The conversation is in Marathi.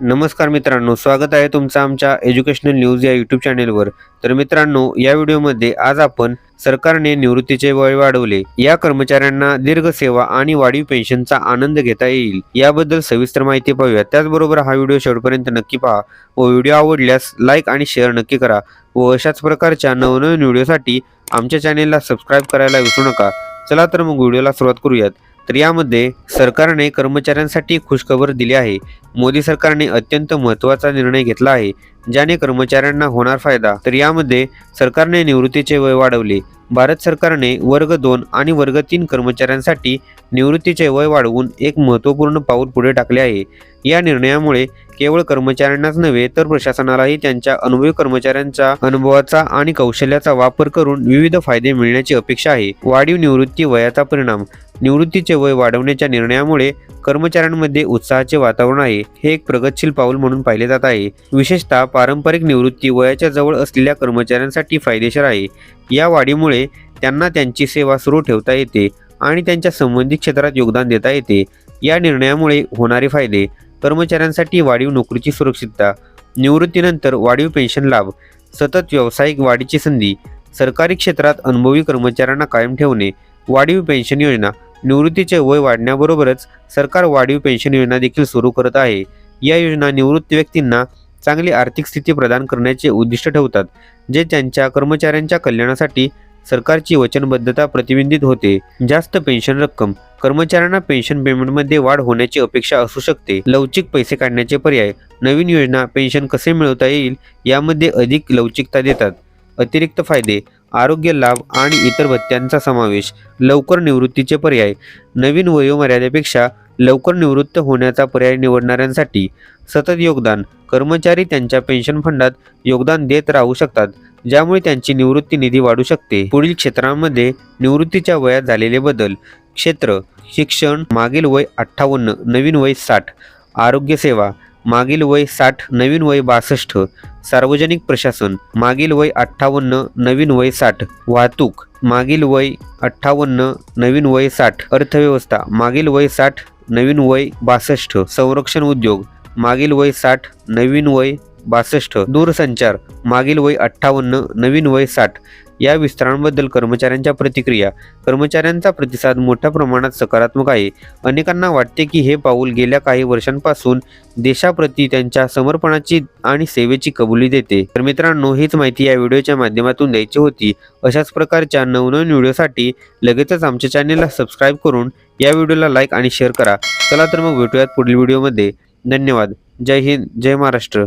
नमस्कार मित्रांनो स्वागत आहे तुमचं आमच्या एज्युकेशनल न्यूज या यूट्यूब चॅनेलवर तर मित्रांनो या व्हिडिओमध्ये आज आपण सरकारने निवृत्तीचे वय वाढवले. या कर्मचाऱ्यांना दीर्घ सेवा आणि वाढीव पेन्शनचा आनंद घेता येईल याबद्दल सविस्तर माहिती पाहूया. त्याचबरोबर हा व्हिडिओ शेवटपर्यंत नक्की पहा व व्हिडिओ आवडल्यास लाईक आणि शेअर नक्की करा व अशाच प्रकारच्या नवनवीन व्हिडिओसाठी आमच्या चॅनेलला सबस्क्राईब करायला विसरू नका. चला तर मग व्हिडिओला सुरुवात करूयात. तर यामध्ये सरकारने कर्मचाऱ्यांसाठी खुशखबर दिली आहे. मोदी सरकारने अत्यंत महत्त्वाचा निर्णय घेतला आहे ज्याने कर्मचाऱ्यांना होणार फायदा. तर यामध्ये सरकारने निवृत्तीचे वय वाढवले. भारत सरकारने वर्ग दोन आणि वर्ग तीन कर्मचाऱ्यांसाठी निवृत्तीचे वय वाढवून एक महत्त्वपूर्ण पाऊल पुढे टाकले आहे. या निर्णयामुळे केवळ कर्मचाऱ्यांनाच नव्हे तर प्रशासनालाही त्यांच्या अनुभवी कर्मचाऱ्यांच्या अनुभवाचा आणि कौशल्याचा वापर करून विविध फायदे मिळण्याची अपेक्षा आहे. वाढीव निवृत्ती वयाचा परिणाम. निवृत्तीचे वय वाढवण्याच्या निर्णयामुळे कर्मचाऱ्यांमध्ये उत्साहाचे वातावरण आहे हे एक प्रगतशील पाऊल म्हणून पाहिले जात आहे. विशेषतः पारंपरिक निवृत्ती वयाच्या जवळ असलेल्या कर्मचाऱ्यांसाठी फायदेशीर आहे. या वाढीमुळे त्यांना त्यांची सेवा सुरू ठेवता येते आणि त्यांच्या संबंधित क्षेत्रात योगदान देता येते. या निर्णयामुळे होणारे फायदे कर्मचाऱ्यांसाठी वाढीव नोकरीची सुरक्षितता निवृत्तीनंतर वाढीव पेन्शन लाभ सतत व्यावसायिक वाढीची संधी सरकारी क्षेत्रात अनुभवी कर्मचाऱ्यांना कायम ठेवणे वाढीव पेन्शन योजना निवृत्तीचे वय वाढण्याबरोबरच सरकार वाढीव पेन्शन योजना देखील सुरू करत आहे. या योजना निवृत्त व्यक्तींना चांगली आर्थिक स्थिती प्रदान करण्याचे उद्दिष्ट ठेवतात जे त्यांच्या कर्मचाऱ्यांच्या कल्याणासाठी सरकारची वचनबद्धता प्रतिबिंबित होते. जास्त पेन्शन रक्कम कर्मचाऱ्यांना पेन्शन पेमेंटमध्ये वाढ होण्याची अपेक्षा असू शकते. लवचिक पैसे काढण्याचे पर्याय नवीन योजना पेन्शन कसे मिळवता येईल यामध्ये अधिक लवचिकता देतात. अतिरिक्त फायदे आरोग्य लाभ आणि इतर भत्त्यांचा समावेश लवकर निवृत्तीचे पर्याय नवीन वयोमर्यादेपेक्षा लवकर निवृत्त होण्याचा पर्याय निवडणाऱ्यांसाठी सतत योगदान कर्मचारी त्यांच्या पेन्शन फंडात योगदान देत राहू शकतात ज्यामुळे त्यांची निवृत्ती निधी वाढू शकते. पुढील क्षेत्रांमध्ये निवृत्तीच्या वयात झालेले बदल क्षेत्र शिक्षण मागील वय अठ्ठावन्न नवीन वय साठ आरोग्यसेवा मागील वय साठ नवीन वय बासष्ट सार्वजनिक प्रशासन मागील वय अठ्ठावन्न नवीन वय साठ वाहतूक मागील वय अठ्ठावन्न नवीन वय साठ अर्थव्यवस्था मागील वय साठ नवीन वय बासष्ट संरक्षण उद्योग मागील वय साठ नवीन वय बासष्ट दूरसंचार मागील वय अठ्ठावन्न नवीन वय साठ या विस्तारांबद्दल कर्मचाऱ्यांच्या प्रतिक्रिया. कर्मचाऱ्यांचा प्रतिसाद मोठ्या प्रमाणात सकारात्मक आहे. अनेकांना वाटते की हे पाऊल गेल्या काही वर्षांपासून देशाप्रती त्यांच्या समर्पणाची आणि सेवेची कबुली देते. तर मित्रांनो हीच माहिती या व्हिडिओच्या माध्यमातून द्यायची होती. अशाच प्रकारच्या नवनवीन व्हिडिओसाठी लगेचच आमच्या चॅनेलला सबस्क्राईब करून या व्हिडिओला लाईक आणि शेअर करा. चला तर मग भेटूयात पुढील व्हिडिओमध्ये. धन्यवाद. जय हिंद जय महाराष्ट्र.